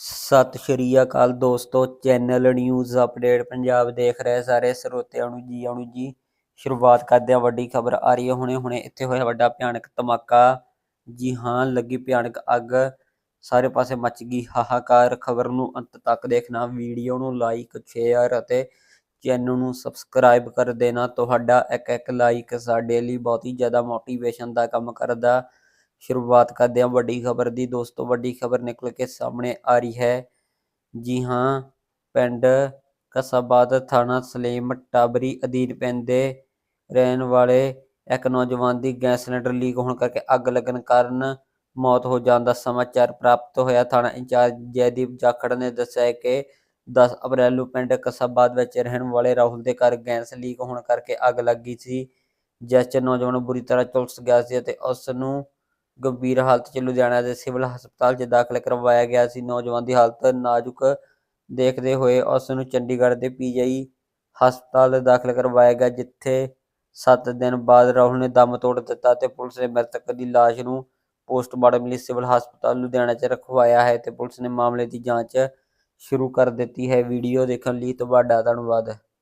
ਸਤਿ ਸ਼੍ਰੀ ਅਕਾਲ ਦੋਸਤੋ, channel news update Punjab ਦੇਖ ਰਹੇ ਸਾਰੇ ਸਰੋਤਿਆਂ ਨੂੰ ਜੀ ਆਇਆਂ ਜੀ। ਸ਼ੁਰੂਆਤ ਕਰਦੇ ਹਾਂ, ਵੱਡੀ ਖਬਰ ਆ ਰਹੀ ਹੈ। ਹੁਣੇ ਹੁਣੇ ਇੱਥੇ ਹੋਇਆ ਵੱਡਾ ਭਿਆਨਕ ਧਮਾਕਾ। ਜੀ ਹਾਂ, ਲੱਗੀ ਭਿਆਨਕ ਅੱਗ। ਸਾਰੇ ਪਾਸੇ ਮੱਚ ਗਈ ਹਾਹਾਕਾਰ। ਖਬਰ ਨੂੰ ਅੰਤ ਤੱਕ ਦੇਖਣਾ, ਵੀਡੀਓ ਨੂੰ ਲਾਈਕ ਸ਼ੇਅਰ ਅਤੇ ਚੈਨਲ ਨੂੰ ਸਬਸਕ੍ਰਾਈਬ ਕਰ ਦੇਣਾ। ਤੁਹਾਡਾ ਇੱਕ ਇੱਕ ਲਾਈਕ ਸਾਡੇ ਲਈ ਬਹੁਤ ਹੀ ਜ਼ਿਆਦਾ ਮੋਟੀਵੇਸ਼ਨ ਦਾ ਕੰਮ ਕਰਦਾ। ਸ਼ੁਰੂਆਤ ਕਰਦੇ ਹਾਂ ਵੱਡੀ ਖਬਰ ਦੀ। ਦੋਸਤੋ, ਵੱਡੀ ਖਬਰ ਨਿਕਲ ਕੇ ਸਾਹਮਣੇ ਆ ਰਹੀ ਹੈ। ਜੀ ਹਾਂ, ਪਿੰਡ ਕਸਾਬਾਦ ਥਾਣਾ ਸਲੇਮ ਟਾਬਰੀ ਅਧੀਨ ਪੈਂਦੇ ਰਹਿਣ ਵਾਲੇ ਇੱਕ ਨੌਜਵਾਨ ਦੀ ਗੈਸ ਸਿਲੰਡਰ ਲੀਕ ਹੋਣ ਕਰਕੇ ਅੱਗ ਲੱਗਣ ਕਾਰਨ ਮੌਤ ਹੋ ਜਾਣ ਦਾ ਸਮਾਚਾਰ ਪ੍ਰਾਪਤ ਹੋਇਆ। ਥਾਣਾ ਇੰਚਾਰਜ ਜੈਦੀਪ ਜਾਖੜ ਨੇ ਦੱਸਿਆ ਕਿ 10 ਅਪ੍ਰੈਲ ਨੂੰ ਪਿੰਡ ਕਸਾਬਾਦ ਵਿੱਚ ਰਹਿਣ ਵਾਲੇ ਰਾਹੁਲ ਦੇ ਘਰ ਗੈਸ ਲੀਕ ਹੋਣ ਕਰਕੇ ਅੱਗ ਲੱਗੀ ਸੀ, ਜਿਸ 'ਚ ਨੌਜਵਾਨ ਬੁਰੀ ਤਰ੍ਹਾਂ ਝੁਲਸ ਗਿਆ ਸੀ ਅਤੇ ਉਸ ਨੂੰ ਗੰਭੀਰ ਹਾਲਤ 'ਚ ਲੁਧਿਆਣਾ ਦੇ ਸਿਵਲ ਹਸਪਤਾਲ 'ਚ ਦਾਖਲ ਕਰਵਾਇਆ ਗਿਆ ਸੀ। ਨੌਜਵਾਨ ਦੀ ਹਾਲਤ ਨਾਜ਼ੁਕ ਦੇਖਦੇ ਹੋਏ ਉਸ ਨੂੰ ਚੰਡੀਗੜ੍ਹ ਦੇ ਪੀਜੀਆਈ ਹਸਪਤਾਲ ਦਾਖਲ ਕਰਵਾਇਆ ਗਿਆ, ਜਿੱਥੇ 7 ਦਿਨ ਬਾਅਦ ਰਾਹੁਲ ਨੇ ਦਮ ਤੋੜ ਦਿੱਤਾ ਤੇ ਪੁਲਿਸ ਨੇ ਮ੍ਰਿਤਕ ਦੀ ਲਾਸ਼ ਨੂੰ ਪੋਸਟਮਾਰਟਮ ਲਈ ਸਿਵਲ ਹਸਪਤਾਲ ਲੁਧਿਆਣਾ 'ਚ ਰਖਵਾਇਆ ਹੈ ਤੇ ਪੁਲਿਸ ਨੇ ਮਾਮਲੇ ਦੀ ਜਾਂਚ ਸ਼ੁਰੂ ਕਰ ਦਿੱਤੀ ਹੈ। ਵੀਡੀਓ ਦੇਖਣ ਲਈ ਤੁਹਾਡਾ ਧੰਨਵਾਦ।